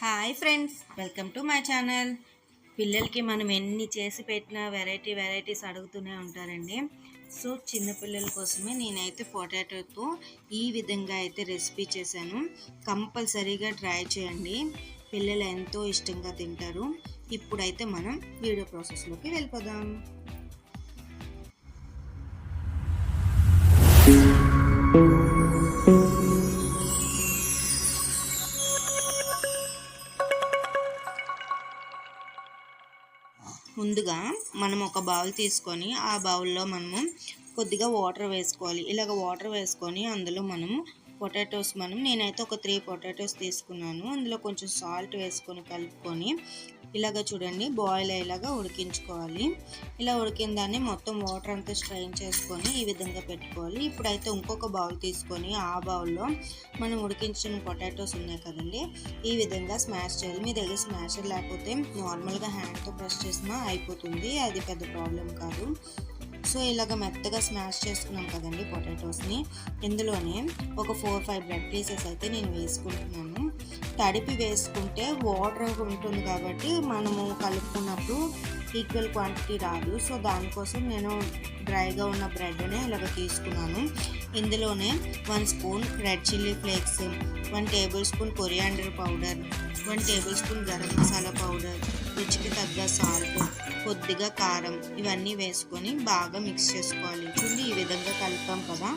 Hi friends welcome to my channel. పిల్లలకి మనం ఎన్ని చేసి పెట్టినా వెరైటీ వెరైటీస్ అడుగుతూనే ఉంటారండి. సో చిన్నపిల్లల కోసమే నేనైతే పొటాటోతో ఈ విధంగా అయితే రెసిపీ చేశాను. కంపల్సరీగా ట్రై చేయండి. పిల్లలు ఎంతో ఇష్టంగా తింటారు. ఇప్పుడైతే మనం వీడియో ప్రాసెస్లోకి వెళ్ళిపోదాం. ముందుగా మనం ఒక బౌల్ తీసుకొని ఆ బౌల్లో మనము కొద్దిగా వాటర్ వేసుకోవాలి. ఇలాగ వాటర్ వేసుకొని అందులో మనము పొటాటోస్ మనం నేనైతే ఒక త్రీ పొటాటోస్ తీసుకున్నాను. అందులో కొంచెం సాల్ట్ వేసుకొని కలుపుకొని ఇలాగ చూడండి బాయిల్ అయ్యేలాగా ఉడికించుకోవాలి. ఇలా ఉడికిన దాన్ని మొత్తం వాటర్ అంతా స్ట్రైన్ చేసుకొని ఈ విధంగా పెట్టుకోవాలి. ఇప్పుడైతే ఇంకొక బౌల్ తీసుకొని ఆ బౌల్లో మనం ఉడికించిన పొటాటోస్ ఉన్నాయి కదండి ఈ విధంగా స్మాష్ చేయాలి. మీ దగ్గర స్మాషర్ లేకపోతే నార్మల్గా హ్యాండ్తో బ్రష్ చేసినా అయిపోతుంది. అది పెద్ద ప్రాబ్లం కాదు. సో ఇలాగ మెత్తగా స్మాష్ చేసుకున్నాం కదండి పొటాటోస్ని. ఇందులోనే ఒక ఫోర్ ఫైవ్ బ్రెడ్ పీసెస్ అయితే నేను వేసుకుంటున్నాను. తడిపి వేసుకుంటే వాటర్ ఉంటుంది కాబట్టి మనము కలుపుకున్నప్పుడు ఈక్వల్ క్వాంటిటీ రాదు. సో దానికోసం నేను డ్రైగా ఉన్న బ్రెడ్ని ఇలాగ తీసుకున్నాను. ఇందులోనే one spoon red chilli flakes one tablespoon coriander powder one tablespoon garam masala powder రుచికి తగ్గ సాల్ట్ కొద్దిగా కారం ఇవన్నీ వేసుకొని బాగా మిక్స్ చేసుకోవాలి. చూడండి ఈ విధంగా కలుపుతాం కదా.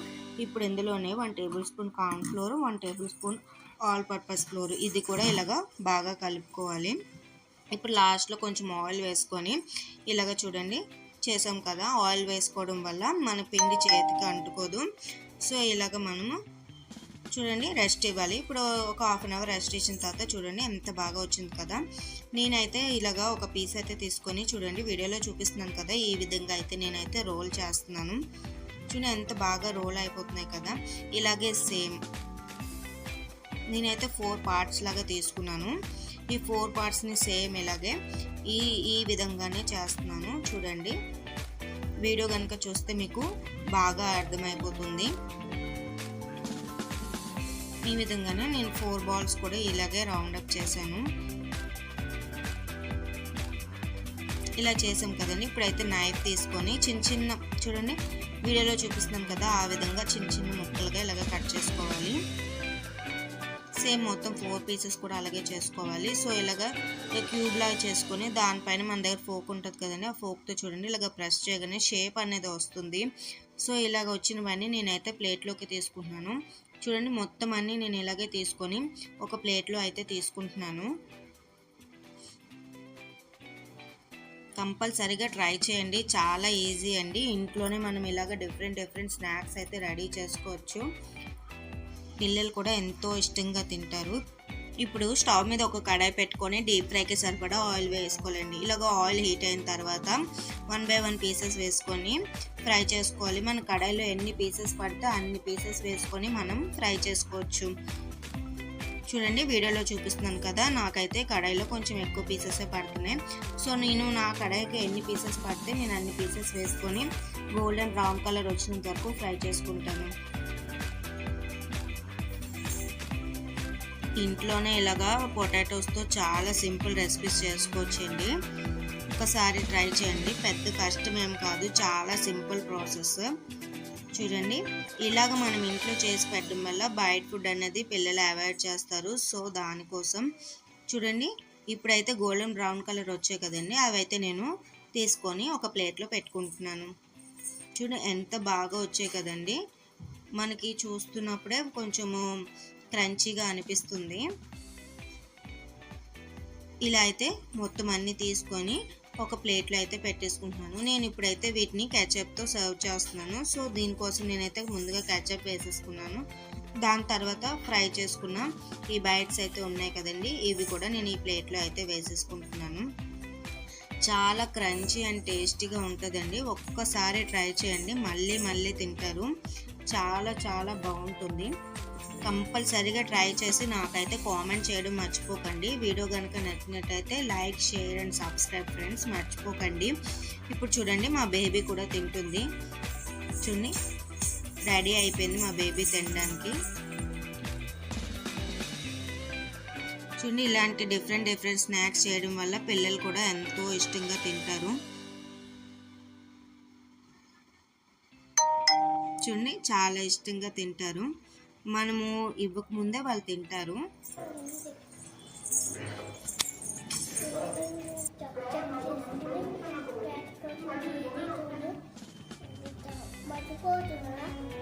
ఇప్పుడు ఇందులోనే one tablespoon corn flour one tablespoon all purpose flour ఇది కూడా ఇలాగా బాగా కలుపుకోవాలి. ఇప్పుడు లాస్ట్లో కొంచెం ఆయిల్ వేసుకొని ఇలాగ చూడండి చేసాం కదా. ఆయిల్ వేసుకోవడం వల్ల మన పిండి చేతికి అంటుకోదు. సో ఇలాగ మనము చూడండి రెస్ట్ ఇవ్వాలి. ఇప్పుడు ఒక హాఫ్ అన్ అవర్ రెస్ట్ ఇచ్చిన తర్వాత చూడండి ఎంత బాగా వచ్చింది కదా. నేనైతే ఇలాగా ఒక పీస్ అయితే తీసుకొని చూడండి వీడియోలో చూపిస్తున్నాను కదా ఈ విధంగా అయితే నేనైతే రోల్ చేస్తున్నాను. చూడండి ఎంత బాగా రోల్ అయిపోతున్నాయి కదా. ఇలాగే సేమ్ నేనైతే ఫోర్ పార్ట్స్ లాగా తీసుకున్నాను. ఈ ఫోర్ పార్ట్స్ని సేమ్ ఇలాగే ఈ ఈ విధంగానే చేస్తున్నాను. చూడండి. వీడియో కనుక చూస్తే మీకు బాగా అర్థమైపోతుంది. ఈ విధంగానే నేను ఫోర్ బాల్స్ కూడా ఇలాగే రౌండ్ అప్ చేశాను. ఇలా చేసాం కదండి. ఇప్పుడైతే నైఫ్ తీసుకొని చిన్న చిన్న చూడండి వీడియోలో చూపిస్తున్నాం కదా ఆ విధంగా చిన్న చిన్న ముక్కలుగా ఇలాగ కట్ చేసుకోవాలి. సేమ్ మొత్తం ఫోర్ పీసెస్ కూడా అలాగే చేసుకోవాలి. సో ఇలాగ క్యూబ్ లాగా చేసుకొని దానిపైన మన దగ్గర ఫోక్ ఉంటుంది కదండి ఆ ఫోక్తో చూడండి ఇలాగ ప్రెస్ చేయగానే షేప్ అనేది వస్తుంది. సో ఇలాగ వచ్చినవన్నీ నేనైతే ప్లేట్లోకి తీసుకుంటున్నాను. చూడండి మొత్తం అన్నీ నేను ఇలాగే తీసుకొని ఒక ప్లేట్లో అయితే తీసుకుంటున్నాను. కంపల్సరీగా ట్రై చేయండి. చాలా ఈజీ అండి. ఇంట్లోనే మనం ఇలాగ డిఫరెంట్ డిఫరెంట్ స్నాక్స్ అయితే రెడీ చేసుకోవచ్చు. పిల్లలు కూడా ఎంతో ఇష్టంగా తింటారు. ఇప్పుడు స్టవ్ మీద ఒక కడాయి పెట్టుకొని డీప్ ఫ్రైకి సరిపడా ఆయిల్ వేసుకోవాలండి. ఇలాగ ఆయిల్ హీట్ అయిన తర్వాత వన్ బై వన్ పీసెస్ వేసుకొని ఫ్రై చేసుకోవాలి. మన కడాయిలో ఎన్ని పీసెస్ పడితే అన్ని పీసెస్ వేసుకొని మనం ఫ్రై చేసుకోవచ్చు. చూడండి వీడియోలో చూపిస్తున్నాను కదా నాకైతే కడాయిలో కొంచెం ఎక్కువ పీసెస్ పడుతున్నాయి. సో నేను నా కడాయికి ఎన్ని పీసెస్ పడితే నేను అన్ని పీసెస్ వేసుకొని గోల్డెన్ బ్రౌన్ కలర్ వచ్చినంత వరకు ఫ్రై చేసుకుంటాను. ఇంట్లోనే ఇలాగా పొటాటోస్తో చాలా సింపుల్ రెసిపీస్ చేసుకోవచ్చండి. ఒకసారి ట్రై చేయండి. పెద్ద కష్టం ఏం కాదు. చాలా సింపుల్ ప్రాసెస్. చూడండి. ఇలాగ మనం ఇంట్లో చేసి పెట్టడం వల్ల బయట ఫుడ్ అనేది పిల్లలు అవాయిడ్ చేస్తారు. సో దానికోసం. చూడండి. ఇప్పుడైతే గోల్డెన్ బ్రౌన్ కలర్ వచ్చాయి కదండి. అవైతే నేను తీసుకొని ఒక ప్లేట్లో పెట్టుకుంటున్నాను. చూడండి ఎంత బాగా వచ్చాయి కదండి. మనకి చూస్తున్నప్పుడే కొంచెము క్రంచీగా అనిపిస్తుంది. ఇలా అయితే మొత్తం అన్నీ తీసుకొని ఒక ప్లేట్లో అయితే పెట్టేసుకుంటున్నాను. నేను ఇప్పుడైతే వీటిని కెచప్తో సర్వ్ చేస్తున్నాను. సో దీనికోసం నేనైతే ముందుగా కెచప్ వేసేసుకున్నాను. దాని తర్వాత ఫ్రై చేసుకున్న ఈ బైట్స్ అయితే ఉన్నాయి కదండి. ఇవి కూడా నేను ఈ ప్లేట్లో అయితే వేసేసుకుంటున్నాను. చాలా క్రంచీ అండ్ టేస్టీగా ఉంటుందండి. ఒక్కసారి ట్రై చేయండి. మళ్ళీ మళ్ళీ తింటారు. చాలా చాలా బాగుంటుంది. కంపల్సరీగా ట్రై చేసి నాకైతే కామెంట్ చేయడం మర్చిపోకండి. వీడియో కనుక నచ్చినట్టయితే like share and subscribe friends మర్చిపోకండి. ఇప్పుడు చూడండి మా బేబీ కూడా తింటుంది. చూడండి రెడీ అయిపోయింది మా బేబీ తినడానికి. చూడండి ఇలాంటి డిఫరెంట్ డిఫరెంట్ స్నాక్స్ చేయడం వల్ల పిల్లలు కూడా ఎంతో ఇష్టంగా తింటారు. చూడండి చాలా ఇష్టంగా తింటారు. మనము ఇవ్వకముందే వాళ్ళు తింటారు. మర్చిపోతున్నా